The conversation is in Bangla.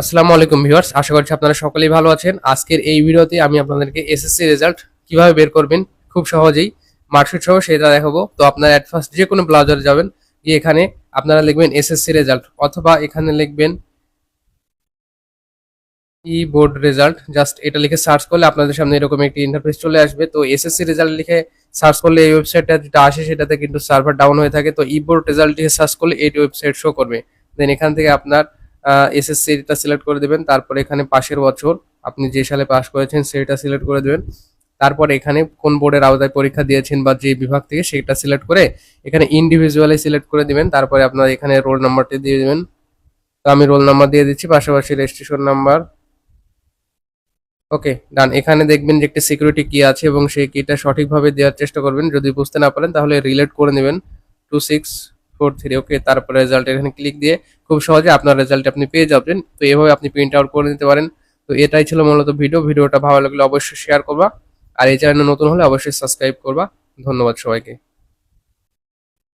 আসসালামু আলাইকুম ভিউয়ার্স, আশা করছি আপনারা সকলেই ভালো আছেন। আজকের এই ভিডিওতে আমি আপনাদেরকে এসএসসি রেজাল্ট কীভাবে বের করবেন, খুব সহজেই মার্কশিট সহ সেটা দেখাবো। তো আপনারা অ্যাট ফার্স্ট যে কোনো ব্রাউজারে যাবেন, গিয়ে এখানে আপনারা লিখবেন এসএসসি রেজাল্ট অথবা এখানে লিখবেন ই বোর্ড রেজাল্ট জাস্ট এটা লিখে সার্চ করলে আপনাদের সামনে এরকম একটি ইন্টারফেস চলে আসবে। তো এসএসসি রেজাল্ট লিখে সার্চ করলে এই ওয়েবসাইটটা যেটা আসে সেটাতে কিন্তু সার্ভার ডাউন হয়ে থাকে। তো ই বোর্ড রেজাল্ট লিখে সার্চ করলে এই ওয়েবসাইট শো করবে। দেন এখান থেকে আপনার এসএসসিটা সিলেক্ট করে দেবেন। তারপরে এখানে পাশের বছর আপনি যে সালে পাস করেছেন সেটা সিলেক্ট করে দেবেন। তারপর এখানে কোন বোর্ডের আওতায় পরীক্ষা দিয়েছেন বা যে বিভাগ থেকে সেটা সিলেক্ট করে এখানে ইন্ডিভিজুয়ালি সিলেক্ট করে দিবেন। তারপরে আপনার এখানে রোল নাম্বারটি দিয়ে দেবেন। তো আমি রোল নাম্বার দিয়ে দিচ্ছি, পাশাপাশি রেজিস্ট্রেশন নাম্বার ওকে ডান এখানে দেখবেন যে একটা সিকিউরিটি কি আছে এবং সেই কিটা সঠিকভাবে দেওয়ার চেষ্টা করবেন। যদি বুঝতে না পারেন, তাহলে রিলেট করে নেবেন। Two six four three okay তারপরে রেজাল্ট এখানে ক্লিক দিয়ে খুব সহজে আপনার রেজাল্ট আপনি পেয়ে যাবেন। তো এভাবে আপনি প্রিন্ট আউট করে নিতে পারেন। তো এটাই ছিল মূলত ভিডিও ভিডিওটা ভালো লাগলে অবশ্যই শেয়ার করবা। আর এই চ্যানেল নতুন হলে অবশ্যই সাবস্ক্রাইব করবা। ধন্যবাদ সবাইকে।